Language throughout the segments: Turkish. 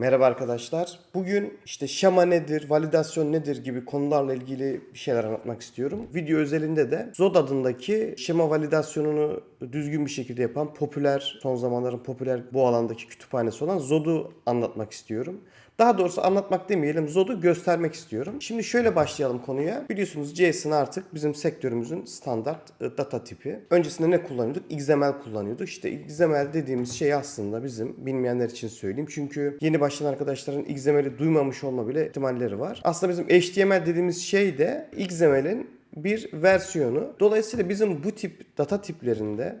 Merhaba arkadaşlar. Bugün işte şema nedir, validasyon nedir gibi konularla ilgili bir şeyler anlatmak istiyorum. Video özelinde de Zod adındaki şema validasyonunu düzgün bir şekilde yapan popüler, son zamanların popüler bu alandaki kütüphanesi olan Zod'u anlatmak istiyorum. Daha doğrusu anlatmak demeyelim, Zod'u göstermek istiyorum. Şimdi şöyle başlayalım konuya. Biliyorsunuz JSON artık bizim sektörümüzün standart e, data tipi. Öncesinde ne kullanıyorduk? XML kullanıyorduk. İşte XML dediğimiz şey aslında bizim bilmeyenler için söyleyeyim. Çünkü yeni başlayan arkadaşların XML'i duymamış olma bile ihtimalleri var. Aslında bizim HTML dediğimiz şey de XML'in bir versiyonu. Dolayısıyla bizim bu tip data tiplerinde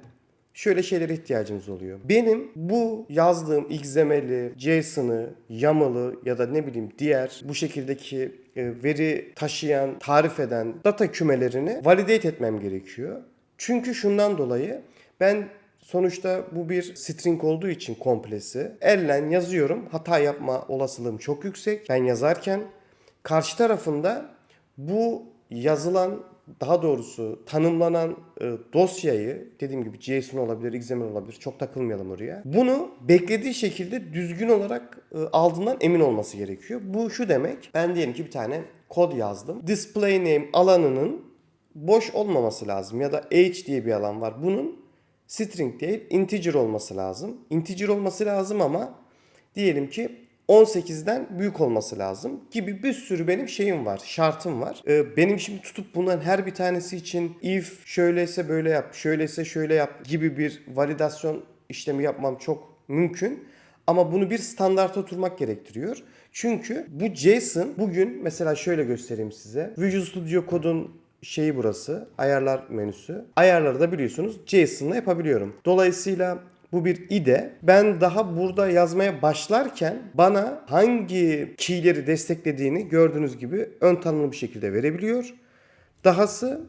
şöyle şeylere ihtiyacımız oluyor. Benim bu yazdığım XML'i, JSON'ı, YAML'ı ya da ne bileyim diğer bu şekildeki e, veri taşıyan, tarif eden data kümelerini validate etmem gerekiyor. Çünkü şundan dolayı ben sonuçta bu bir string olduğu için komplesi ellen yazıyorum. Hata yapma olasılığım çok yüksek. Ben yazarken karşı tarafında bu yazılan daha doğrusu tanımlanan e, dosyayı dediğim gibi JSON olabilir, XML olabilir. Çok takılmayalım oraya. Bunu beklediği şekilde düzgün olarak e, aldığından emin olması gerekiyor. Bu şu demek. Ben diyelim ki bir tane kod yazdım. Display name alanının boş olmaması lazım ya da age diye bir alan var. Bunun string değil integer olması lazım. Integer olması lazım ama diyelim ki 18'den büyük olması lazım gibi bir sürü benim şeyim var, şartım var. Ee, benim şimdi tutup bunların her bir tanesi için if şöyleyse böyle yap, şöyleyse şöyle yap gibi bir validasyon işlemi yapmam çok mümkün. Ama bunu bir standarta oturmak gerektiriyor. Çünkü bu JSON bugün mesela şöyle göstereyim size. Visual Studio Code'un şeyi burası. Ayarlar menüsü. Ayarları da biliyorsunuz JSON'la yapabiliyorum. Dolayısıyla bu bir ide. Ben daha burada yazmaya başlarken bana hangi key'leri desteklediğini gördüğünüz gibi ön tanımlı bir şekilde verebiliyor. Dahası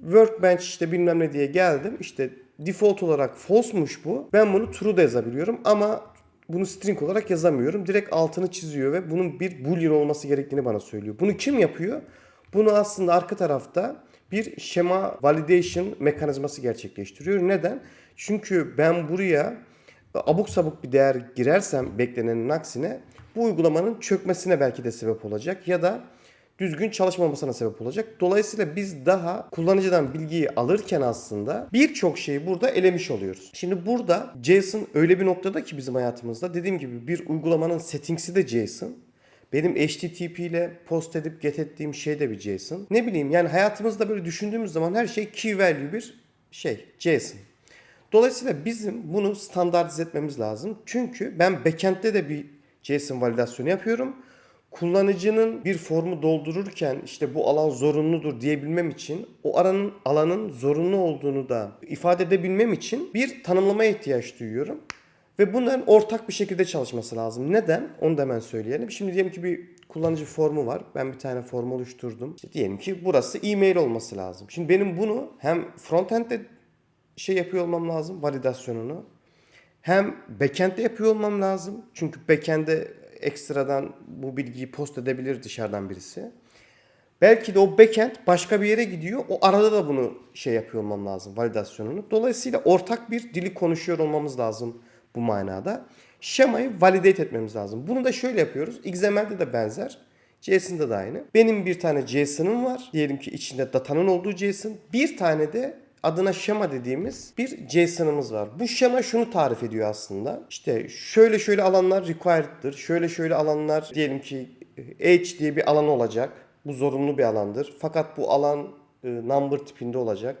workbench işte bilmem ne diye geldim. İşte default olarak false'muş bu. Ben bunu true da yazabiliyorum ama bunu string olarak yazamıyorum. Direkt altını çiziyor ve bunun bir boolean olması gerektiğini bana söylüyor. Bunu kim yapıyor? Bunu aslında arka tarafta bir şema validation mekanizması gerçekleştiriyor. Neden? Çünkü ben buraya abuk sabuk bir değer girersem beklenenin aksine bu uygulamanın çökmesine belki de sebep olacak ya da düzgün çalışmamasına sebep olacak. Dolayısıyla biz daha kullanıcıdan bilgiyi alırken aslında birçok şeyi burada elemiş oluyoruz. Şimdi burada JSON öyle bir noktada ki bizim hayatımızda dediğim gibi bir uygulamanın settings'i de JSON. Benim HTTP ile post edip get ettiğim şey de bir JSON. Ne bileyim yani hayatımızda böyle düşündüğümüz zaman her şey key value bir şey JSON. Dolayısıyla bizim bunu standartize etmemiz lazım. Çünkü ben backend'de de bir JSON validasyonu yapıyorum. Kullanıcının bir formu doldururken işte bu alan zorunludur diyebilmem için o aranın alanın zorunlu olduğunu da ifade edebilmem için bir tanımlamaya ihtiyaç duyuyorum. Ve bunların ortak bir şekilde çalışması lazım. Neden? Onu da hemen söyleyelim. Şimdi diyelim ki bir kullanıcı formu var. Ben bir tane form oluşturdum. İşte diyelim ki burası e-mail olması lazım. Şimdi benim bunu hem frontend'de şey yapıyor olmam lazım validasyonunu. Hem backend'de yapıyor olmam lazım. Çünkü backend'de ekstradan bu bilgiyi post edebilir dışarıdan birisi. Belki de o backend başka bir yere gidiyor. O arada da bunu şey yapıyor olmam lazım validasyonunu. Dolayısıyla ortak bir dili konuşuyor olmamız lazım bu manada. Şemayı validate etmemiz lazım. Bunu da şöyle yapıyoruz. XML'de de benzer. JSON'da da aynı. Benim bir tane JSON'ım var. Diyelim ki içinde datanın olduğu JSON. Bir tane de adına şema dediğimiz bir JSON'ımız var. Bu şema şunu tarif ediyor aslında. İşte şöyle şöyle alanlar required'dır. Şöyle şöyle alanlar diyelim ki H diye bir alan olacak. Bu zorunlu bir alandır. Fakat bu alan e, number tipinde olacak.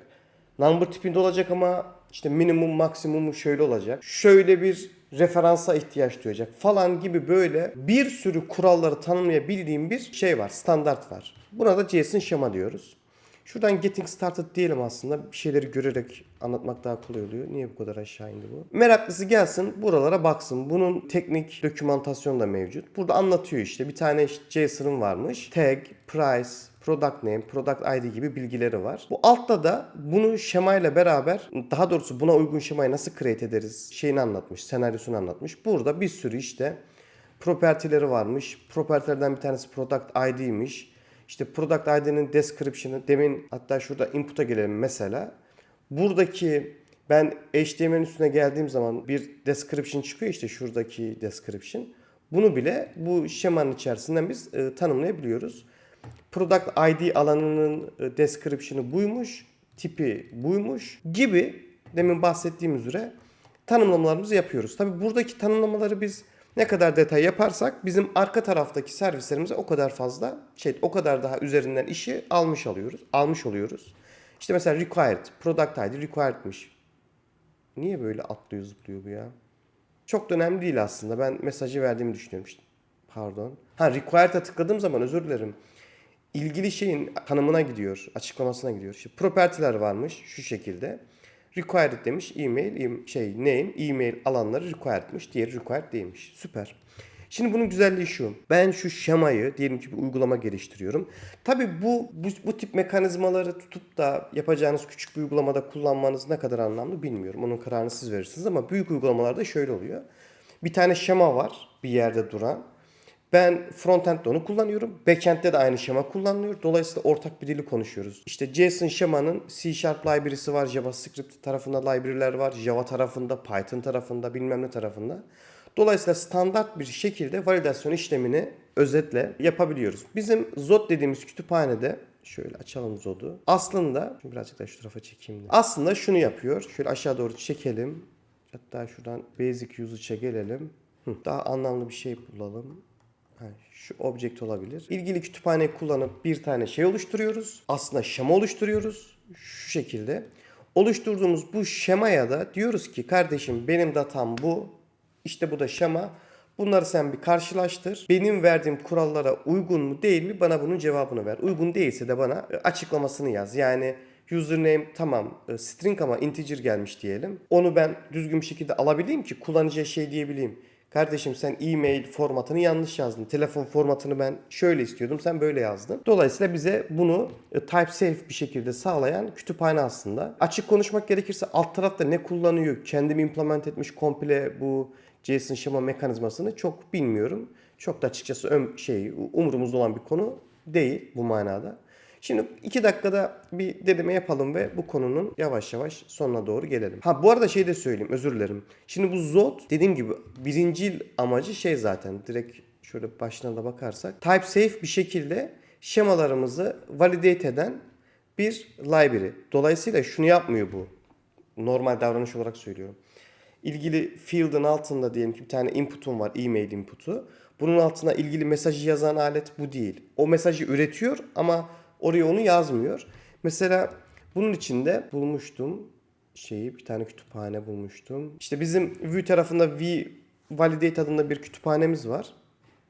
Number tipinde olacak ama işte minimum maksimumu şöyle olacak. Şöyle bir referansa ihtiyaç duyacak falan gibi böyle bir sürü kuralları tanımlayabildiğim bir şey var. Standart var. Buna da JSON şema diyoruz. Şuradan getting started diyelim aslında. Bir şeyleri görerek anlatmak daha kolay oluyor. Niye bu kadar aşağı indi bu? Meraklısı gelsin buralara baksın. Bunun teknik dokümantasyonu da mevcut. Burada anlatıyor işte. Bir tane JSON'ın varmış. Tag, price, product name, product ID gibi bilgileri var. Bu altta da bunu şemayla beraber daha doğrusu buna uygun şemayı nasıl create ederiz şeyini anlatmış, senaryosunu anlatmış. Burada bir sürü işte property'leri varmış. Property'lerden bir tanesi product ID'ymiş. İşte product ID'nin description'ı demin hatta şurada input'a gelelim mesela. Buradaki ben HTML'in üstüne geldiğim zaman bir description çıkıyor işte şuradaki description. Bunu bile bu şemanın içerisinden biz e, tanımlayabiliyoruz. Product ID alanının e, description'ı buymuş, tipi buymuş gibi demin bahsettiğim üzere tanımlamalarımızı yapıyoruz. Tabi buradaki tanımlamaları biz ne kadar detay yaparsak bizim arka taraftaki servislerimize o kadar fazla şey o kadar daha üzerinden işi almış alıyoruz. Almış oluyoruz. İşte mesela required, product ID required'miş. Niye böyle atlıyor zıplıyor bu ya? Çok da önemli değil aslında. Ben mesajı verdiğimi düşünüyorum. İşte, pardon. Ha required'a tıkladığım zaman özür dilerim. İlgili şeyin tanımına gidiyor, açıklamasına gidiyor. İşte property'ler varmış şu şekilde. Required demiş email, em- şey name, email alanları required'mış. Diğeri required değilmiş. Süper. Şimdi bunun güzelliği şu. Ben şu şemayı diyelim ki bir uygulama geliştiriyorum. Tabii bu, bu bu tip mekanizmaları tutup da yapacağınız küçük bir uygulamada kullanmanız ne kadar anlamlı bilmiyorum. Onun kararını siz verirsiniz ama büyük uygulamalarda şöyle oluyor. Bir tane şema var bir yerde duran. Ben frontend'de onu kullanıyorum. Backend'de de aynı şema kullanılıyor. Dolayısıyla ortak bir dili konuşuyoruz. İşte JSON şemanın C Sharp library'si var. JavaScript tarafında library'ler var. Java tarafında, Python tarafında, bilmem ne tarafında. Dolayısıyla standart bir şekilde validasyon işlemini özetle yapabiliyoruz. Bizim Zod dediğimiz kütüphanede şöyle açalım Zod'u. Aslında birazcık daha şu tarafa çekeyim de. Aslında şunu yapıyor. Şöyle aşağı doğru çekelim. Hatta şuradan basic usage'a gelelim. Daha anlamlı bir şey bulalım. Şu object olabilir. İlgili kütüphaneyi kullanıp bir tane şey oluşturuyoruz. Aslında şema oluşturuyoruz. Şu şekilde. Oluşturduğumuz bu şemaya da diyoruz ki kardeşim benim datam bu. İşte bu da şema. Bunları sen bir karşılaştır. Benim verdiğim kurallara uygun mu değil mi bana bunun cevabını ver. Uygun değilse de bana e, açıklamasını yaz. Yani username tamam e, string ama integer gelmiş diyelim. Onu ben düzgün bir şekilde alabileyim ki kullanıcıya şey diyebileyim. Kardeşim sen e-mail formatını yanlış yazdın. Telefon formatını ben şöyle istiyordum sen böyle yazdın. Dolayısıyla bize bunu e, type safe bir şekilde sağlayan kütüphane aslında. Açık konuşmak gerekirse alt tarafta ne kullanıyor? Kendim implement etmiş komple bu JSON şema mekanizmasını çok bilmiyorum. Çok da açıkçası ön şey umurumuzda olan bir konu değil bu manada. Şimdi iki dakikada bir deneme yapalım ve bu konunun yavaş yavaş sonuna doğru gelelim. Ha bu arada şey de söyleyeyim özür dilerim. Şimdi bu Zod dediğim gibi birincil amacı şey zaten direkt şöyle başına da bakarsak type safe bir şekilde şemalarımızı validate eden bir library. Dolayısıyla şunu yapmıyor bu. Normal davranış olarak söylüyorum ilgili field'ın altında diyelim ki bir tane input'um var, e-mail input'u. Bunun altına ilgili mesajı yazan alet bu değil. O mesajı üretiyor ama oraya onu yazmıyor. Mesela bunun içinde bulmuştum şeyi bir tane kütüphane bulmuştum. İşte bizim Vue tarafında V Validate adında bir kütüphanemiz var.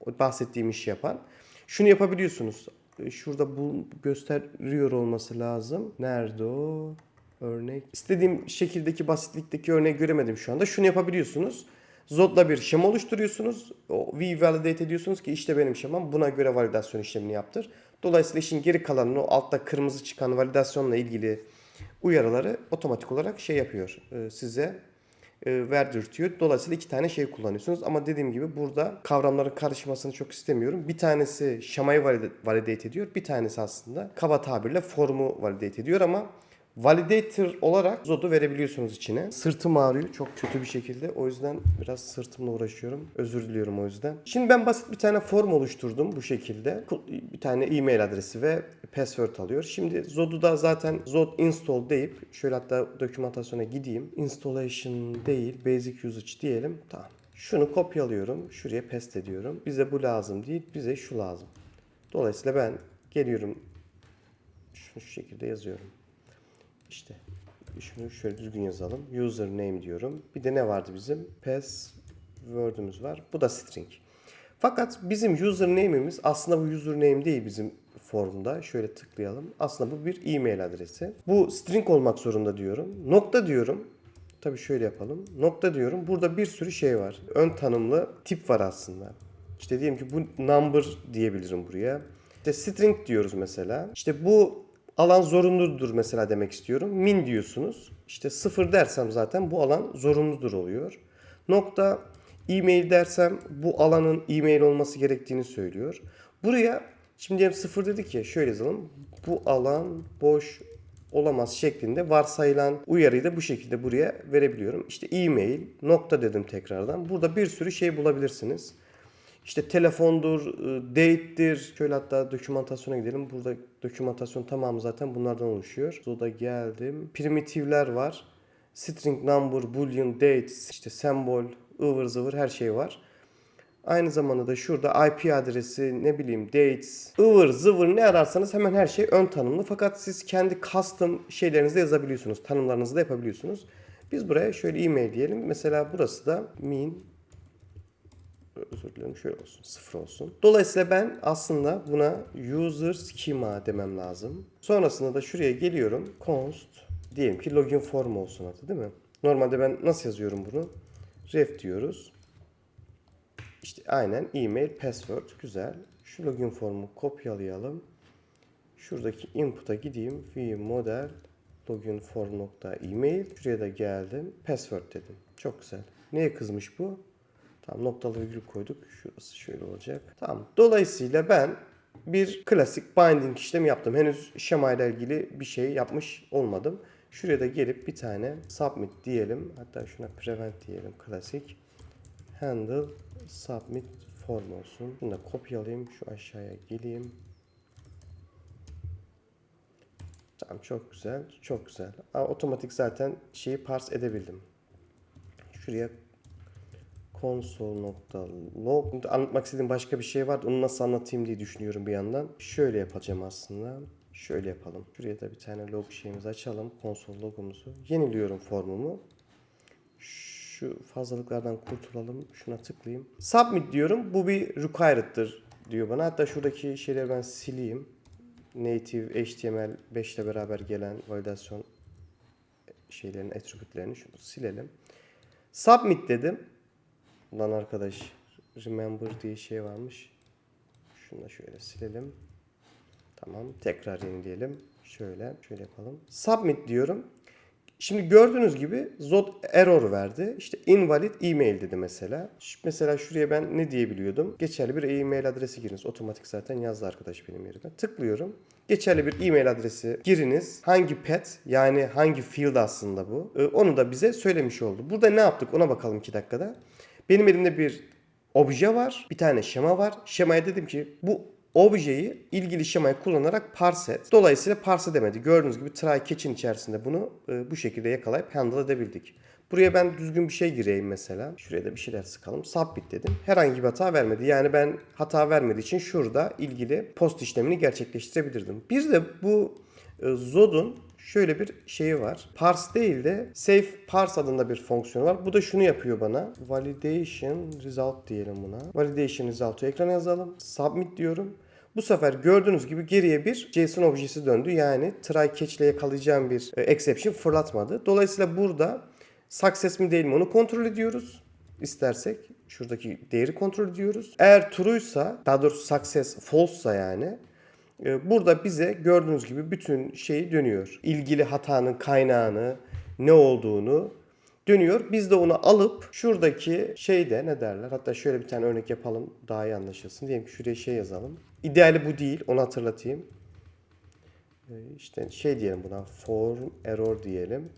O bahsettiğim işi yapan. Şunu yapabiliyorsunuz. Şurada bu gösteriyor olması lazım. Nerede o? Örnek. İstediğim şekildeki basitlikteki örneği göremedim şu anda. Şunu yapabiliyorsunuz. Zod'la bir şema oluşturuyorsunuz. O V validate ediyorsunuz ki işte benim şemam buna göre validasyon işlemini yaptır. Dolayısıyla işin geri kalanını o altta kırmızı çıkan validasyonla ilgili uyarıları otomatik olarak şey yapıyor. e, Size e, verdirtiyor. Dolayısıyla iki tane şey kullanıyorsunuz. Ama dediğim gibi burada kavramların karışmasını çok istemiyorum. Bir tanesi valide- validate ediyor. Bir tanesi aslında kaba tabirle formu validate ediyor ama Validator olarak Zod'u verebiliyorsunuz içine. Sırtım ağrıyor çok kötü bir şekilde. O yüzden biraz sırtımla uğraşıyorum. Özür diliyorum o yüzden. Şimdi ben basit bir tane form oluşturdum bu şekilde. Bir tane e-mail adresi ve password alıyor. Şimdi Zod'u da zaten Zod install deyip şöyle hatta dokümantasyona gideyim. Installation değil basic usage diyelim. Tamam. Şunu kopyalıyorum. Şuraya paste ediyorum. Bize bu lazım değil. Bize şu lazım. Dolayısıyla ben geliyorum. Şunu şu şekilde yazıyorum. İşte şunu şöyle düzgün yazalım. Username diyorum. Bir de ne vardı bizim? Password'ümüz var. Bu da string. Fakat bizim username'imiz aslında bu username değil bizim formda. Şöyle tıklayalım. Aslında bu bir e-mail adresi. Bu string olmak zorunda diyorum. Nokta diyorum. Tabii şöyle yapalım. Nokta diyorum. Burada bir sürü şey var. Ön tanımlı tip var aslında. İşte diyelim ki bu number diyebilirim buraya. İşte string diyoruz mesela. İşte bu alan zorunludur mesela demek istiyorum. Min diyorsunuz. İşte sıfır dersem zaten bu alan zorunludur oluyor. Nokta e-mail dersem bu alanın e-mail olması gerektiğini söylüyor. Buraya şimdi diyelim sıfır dedik ya şöyle yazalım. Bu alan boş olamaz şeklinde varsayılan uyarıyı da bu şekilde buraya verebiliyorum. İşte e-mail nokta dedim tekrardan. Burada bir sürü şey bulabilirsiniz. İşte telefondur, e, date'dir. Şöyle hatta dokümantasyona gidelim. Burada dokümantasyon tamamı zaten bunlardan oluşuyor. Zoda geldim. Primitivler var. String number, boolean, date, işte sembol, ıvır zıvır her şey var. Aynı zamanda da şurada IP adresi, ne bileyim dates, ıvır zıvır ne ararsanız hemen her şey ön tanımlı. Fakat siz kendi custom şeylerinizi de yazabiliyorsunuz. Tanımlarınızı da yapabiliyorsunuz. Biz buraya şöyle e-mail diyelim. Mesela burası da min özür dilerim şöyle olsun sıfır olsun. Dolayısıyla ben aslında buna user schema demem lazım. Sonrasında da şuraya geliyorum. const diyelim ki login form olsun adı değil mi? Normalde ben nasıl yazıyorum bunu? ref diyoruz. İşte aynen e-mail, password güzel. Şu login formu kopyalayalım. Şuradaki input'a gideyim. v model login form nokta email. Şuraya da geldim. Password dedim. Çok güzel. Neye kızmış bu? Tamam noktalı virgül koyduk. Şurası şöyle olacak. Tamam. Dolayısıyla ben bir klasik binding işlemi yaptım. Henüz şema ile ilgili bir şey yapmış olmadım. Şuraya da gelip bir tane submit diyelim. Hatta şuna prevent diyelim klasik. Handle submit form olsun. Bunu da kopyalayayım. Şu aşağıya geleyim. Tamam çok güzel. Çok güzel. Aa, otomatik zaten şeyi parse edebildim. Şuraya console.log anlatmak istediğim başka bir şey var. Onu nasıl anlatayım diye düşünüyorum bir yandan. Şöyle yapacağım aslında. Şöyle yapalım. Şuraya da bir tane log şeyimizi açalım. Konsol logumuzu. Yeniliyorum formumu. Şu fazlalıklardan kurtulalım. Şuna tıklayayım. Submit diyorum. Bu bir required'dır diyor bana. Hatta şuradaki şeyleri ben sileyim. Native HTML 5 ile beraber gelen validasyon şeylerin attribute'lerini şunu silelim. Submit dedim. Ulan arkadaş remember diye şey varmış. Şunu da şöyle silelim. Tamam. Tekrar yenileyelim. Şöyle, şöyle yapalım. Submit diyorum. Şimdi gördüğünüz gibi Zod error verdi. İşte invalid email dedi mesela. Ş- Mesela şuraya ben ne diyebiliyordum? Geçerli bir e-mail adresi giriniz. Otomatik zaten yazdı arkadaş benim yerime. Tıklıyorum. Geçerli bir e-mail adresi giriniz. Hangi pet yani hangi field aslında bu? Ee, Onu da bize söylemiş oldu. Burada ne yaptık ona bakalım 2 dakikada. Benim elimde bir obje var. Bir tane şema var. Şemaya dedim ki bu objeyi ilgili şemayı kullanarak parse et. Dolayısıyla parse demedi. Gördüğünüz gibi try catch'in içerisinde bunu e, bu şekilde yakalayıp handle edebildik. Buraya ben düzgün bir şey gireyim mesela. Şuraya da bir şeyler sıkalım. Submit dedim. Herhangi bir hata vermedi. Yani ben hata vermediği için şurada ilgili post işlemini gerçekleştirebilirdim. Bir de bu e, Zod'un şöyle bir şeyi var. Parse değil de Safe Parse adında bir fonksiyonu var. Bu da şunu yapıyor bana. Validation result diyelim buna. Validation result'u ekrana yazalım. Submit diyorum. Bu sefer gördüğünüz gibi geriye bir JSON objesi döndü. Yani try catch ile yakalayacağım bir e, exception fırlatmadı. Dolayısıyla burada success mi değil mi onu kontrol ediyoruz. İstersek şuradaki değeri kontrol ediyoruz. Eğer true'ysa daha doğrusu success false'sa yani burada bize gördüğünüz gibi bütün şeyi dönüyor. İlgili hatanın kaynağını, ne olduğunu dönüyor. Biz de onu alıp şuradaki şeyde ne derler? Hatta şöyle bir tane örnek yapalım daha iyi anlaşılsın. Diyelim ki şuraya şey yazalım. İdeali bu değil. Onu hatırlatayım. Ee, İşte şey diyelim buna. Form error diyelim.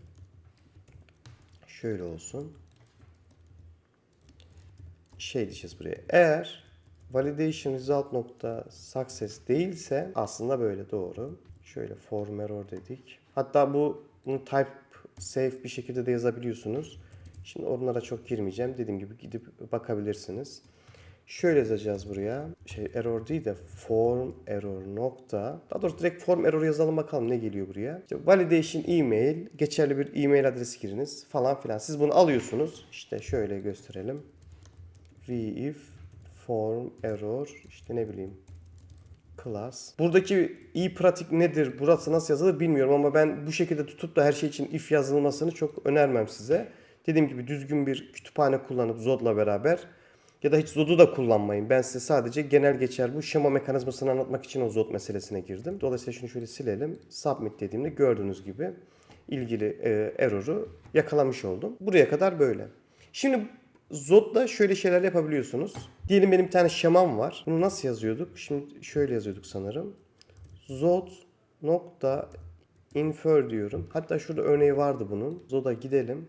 Şöyle olsun. Şey diyeceğiz buraya. Eğer validation result nokta success değilse aslında böyle doğru. Şöyle form error dedik. Hatta bu bunu type safe bir şekilde de yazabiliyorsunuz. Şimdi onlara çok girmeyeceğim. Dediğim gibi gidip bakabilirsiniz. Şöyle yazacağız buraya. Şey error değil de form error nokta. Daha doğrusu direkt form error yazalım bakalım ne geliyor buraya. İşte validation email, geçerli bir e-mail adresi giriniz falan filan. Siz bunu alıyorsunuz. İşte şöyle gösterelim. if form error işte ne bileyim class. Buradaki iyi pratik nedir? Burası nasıl yazılır bilmiyorum ama ben bu şekilde tutup da her şey için if yazılmasını çok önermem size. Dediğim gibi düzgün bir kütüphane kullanıp Zod'la beraber ya da hiç Zod'u da kullanmayın. Ben size sadece genel geçer bu şema mekanizmasını anlatmak için o Zod meselesine girdim. Dolayısıyla şunu şöyle silelim. Submit dediğimde gördüğünüz gibi ilgili e, error'u yakalamış oldum. Buraya kadar böyle. Şimdi Zod'da şöyle şeyler yapabiliyorsunuz. Diyelim benim bir tane şemam var. Bunu nasıl yazıyorduk? Şimdi şöyle yazıyorduk sanırım. Zod nokta infer diyorum. Hatta şurada örneği vardı bunun. Zod'a gidelim.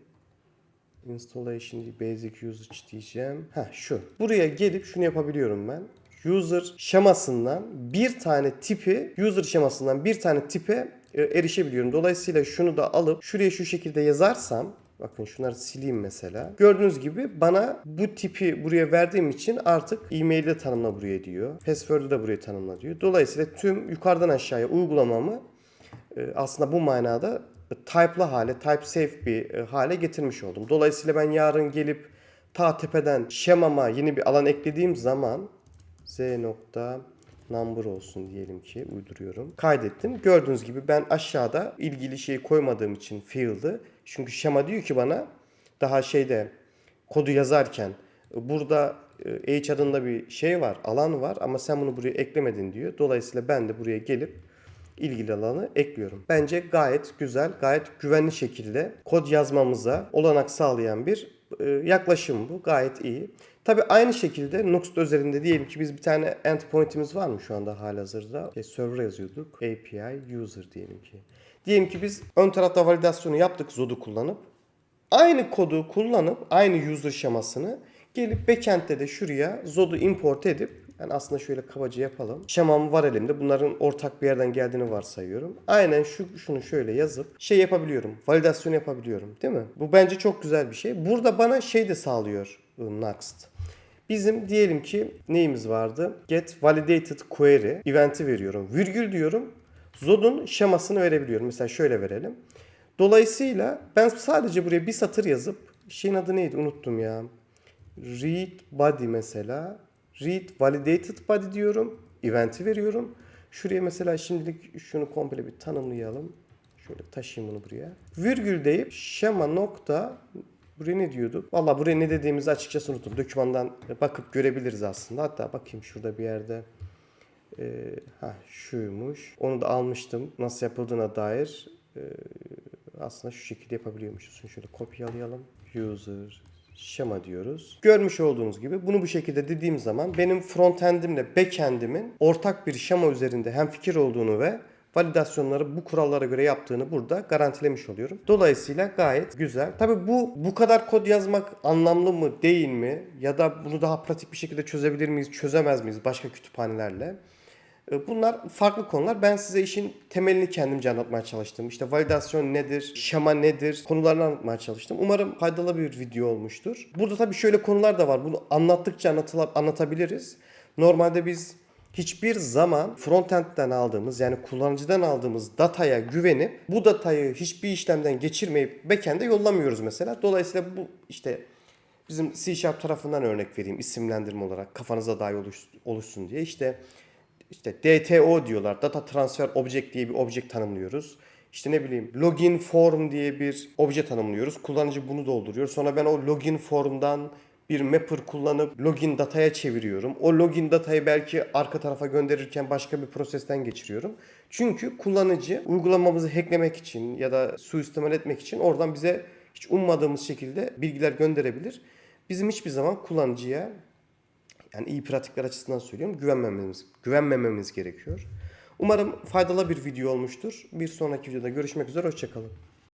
installation basic usage diyeceğim. Ha şu. Buraya gelip şunu yapabiliyorum ben. User şemasından bir tane tipi, user şemasından bir tane tipe e, erişebiliyorum. Dolayısıyla şunu da alıp şuraya şu şekilde yazarsam Bakın şunları sileyim mesela. Gördüğünüz gibi bana bu tipi buraya verdiğim için artık e-mail'i tanımla buraya diyor. Password'u da buraya tanımla diyor. Dolayısıyla tüm yukarıdan aşağıya uygulamamı e, aslında bu manada type'lı hale, type safe bir e, hale getirmiş oldum. Dolayısıyla ben yarın gelip ta tepeden şemama yeni bir alan eklediğim zaman z nokta number olsun diyelim ki uyduruyorum. Kaydettim. Gördüğünüz gibi ben aşağıda ilgili şeyi koymadığım için field'ı çünkü şema diyor ki bana daha şeyde kodu yazarken burada e, H adında bir şey var, alan var ama sen bunu buraya eklemedin diyor. Dolayısıyla ben de buraya gelip ilgili alanı ekliyorum. Bence gayet güzel, gayet güvenli şekilde kod yazmamıza olanak sağlayan bir e, yaklaşım bu. Gayet iyi. Tabi aynı şekilde Nuxt özelinde diyelim ki biz bir tane endpoint'imiz var mı şu anda halihazırda? E, server yazıyorduk. API user diyelim ki. Diyelim ki biz ön tarafta validasyonu yaptık Zod'u kullanıp. Aynı kodu kullanıp aynı user şemasını gelip backend'de de şuraya Zod'u import edip yani aslında şöyle kabaca yapalım. Şemam var elimde. Bunların ortak bir yerden geldiğini varsayıyorum. Aynen şu şunu şöyle yazıp şey yapabiliyorum. Validasyon yapabiliyorum. Değil mi? Bu bence çok güzel bir şey. Burada bana şey de sağlıyor ıı, Next. Bizim diyelim ki neyimiz vardı? Get validated query event'i veriyorum. Virgül diyorum. Zod'un şemasını verebiliyorum. Mesela şöyle verelim. Dolayısıyla ben sadece buraya bir satır yazıp şeyin adı neydi unuttum ya. Read body mesela. Read validated body diyorum. Event'i veriyorum. Şuraya mesela şimdilik şunu komple bir tanımlayalım. Şöyle taşıyayım bunu buraya. Virgül deyip şema nokta Buraya ne diyorduk? Valla buraya ne dediğimizi açıkçası unuttum. Dokümandan bakıp görebiliriz aslında. Hatta bakayım şurada bir yerde. Ee, ha şuymuş. Onu da almıştım. Nasıl yapıldığına dair. Ee, aslında şu şekilde yapabiliyormuşuz. Şöyle kopyalayalım. User şema diyoruz. Görmüş olduğunuz gibi bunu bu şekilde dediğim zaman benim frontendimle backendimin ortak bir şema üzerinde hem fikir olduğunu ve validasyonları bu kurallara göre yaptığını burada garantilemiş oluyorum. Dolayısıyla gayet güzel. Tabi bu bu kadar kod yazmak anlamlı mı değil mi? Ya da bunu daha pratik bir şekilde çözebilir miyiz, çözemez miyiz başka kütüphanelerle? E, Bunlar farklı konular. Ben size işin temelini kendimce anlatmaya çalıştım. İşte validasyon nedir, şema nedir konularını anlatmaya çalıştım. Umarım faydalı bir video olmuştur. Burada tabii şöyle konular da var. Bunu anlattıkça anlatıla- anlatabiliriz. Normalde biz hiçbir zaman frontend'den aldığımız yani kullanıcıdan aldığımız dataya güvenip bu datayı hiçbir işlemden geçirmeyip backend'e yollamıyoruz mesela. Dolayısıyla bu işte bizim C Sharp tarafından örnek vereyim isimlendirme olarak kafanıza daha oluş- oluşsun diye. İşte işte DTO diyorlar. Data Transfer Object diye bir object tanımlıyoruz. İşte ne bileyim login form diye bir obje tanımlıyoruz. Kullanıcı bunu dolduruyor. Sonra ben o login formdan bir mapper kullanıp login dataya çeviriyorum. O login datayı belki arka tarafa gönderirken başka bir prosesten geçiriyorum. Çünkü kullanıcı uygulamamızı hacklemek için ya da suistimal etmek için oradan bize hiç ummadığımız şekilde bilgiler gönderebilir. Bizim hiçbir zaman kullanıcıya yani iyi pratikler açısından söylüyorum güvenmememiz, güvenmememiz gerekiyor. Umarım faydalı bir video olmuştur. Bir sonraki videoda görüşmek üzere. Hoşçakalın.